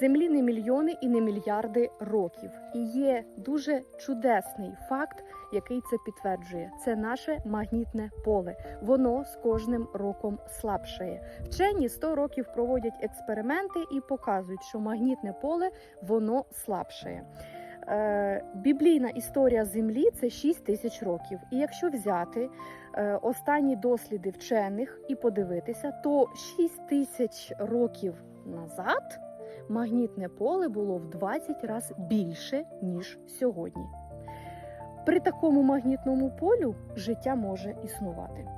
Землі не мільйони і не мільярди років. І є дуже чудесний факт, який це підтверджує. Це наше магнітне поле. Воно з кожним роком слабшає. Вчені 100 років проводять експерименти і показують, що магнітне поле воно слабшає. Е, біблійна історія Землі це 6 тисяч років. І якщо взяти е, останні досліди вчених і подивитися, то 6 тисяч років назад магнітне поле було в 20 разів більше, ніж сьогодні. При такому магнітному полю життя може існувати.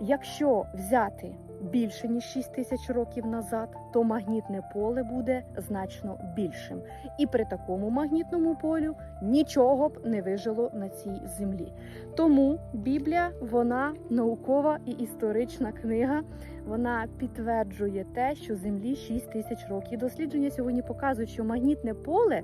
Якщо взяти більше ніж 6 тисяч років назад, то магнітне поле буде значно більшим. І при такому магнітному полю нічого б не вижило на цій землі. Тому Біблія вона наукова і історична книга. Вона підтверджує те, що землі 6 тисяч років. Дослідження сьогодні показують, що магнітне поле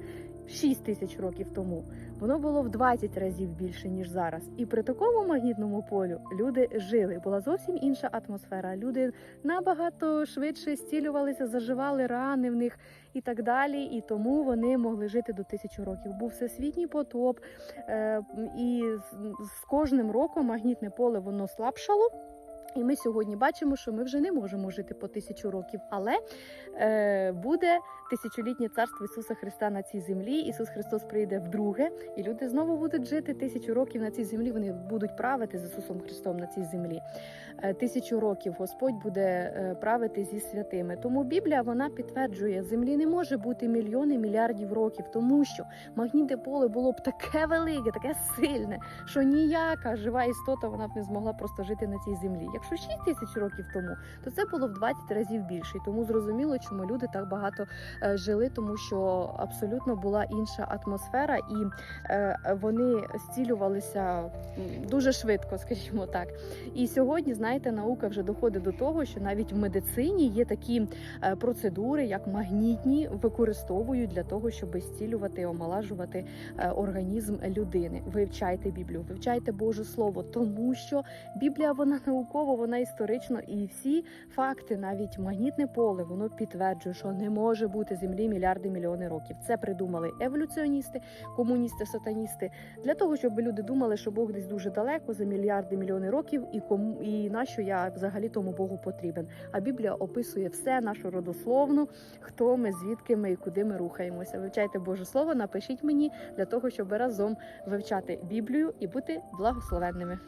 6 тисяч років тому воно було в 20 разів більше ніж зараз. І при такому магнітному полю люди жили. Була зовсім інша атмосфера. Люди набагато швидше зцілювалися, заживали рани в них і так далі. І тому вони могли жити до тисячі років. Був всесвітній потоп, е, і з кожним роком магнітне поле воно слабшало. І ми сьогодні бачимо, що ми вже не можемо жити по тисячу років, але е, буде тисячолітнє царство Ісуса Христа на цій землі. Ісус Христос прийде вдруге, і люди знову будуть жити тисячу років на цій землі. Вони будуть правити з Ісусом Христом на цій землі. Е, тисячу років Господь буде е, правити зі святими. Тому Біблія вона підтверджує, землі не може бути мільйони мільярдів років, тому що магнітне поле було б таке велике, таке сильне, що ніяка жива істота вона б не змогла просто жити на цій землі. Якщо 6 тисяч років тому, то це було в 20 разів більше. І тому зрозуміло, чому люди так багато е, жили, тому що абсолютно була інша атмосфера, і е, вони зцілювалися дуже швидко, скажімо так. І сьогодні, знаєте, наука вже доходить до того, що навіть в медицині є такі е, процедури, як магнітні, використовують для того, щоб зцілювати, омолажувати е, організм людини. Вивчайте Біблію, вивчайте Боже Слово, тому що Біблія вона наукова, вона історична, і всі факти, навіть магнітне поле, воно підтверджує, що не може бути землі мільярди мільйони років. Це придумали еволюціоністи, комуністи, сатаністи для того, щоб люди думали, що Бог десь дуже далеко за мільярди мільйони років, і кому і на що я взагалі тому Богу потрібен. А Біблія описує все нашу родословну, хто ми, звідки ми і куди ми рухаємося. Вивчайте Боже Слово, напишіть мені для того, щоб разом вивчати Біблію і бути благословенними.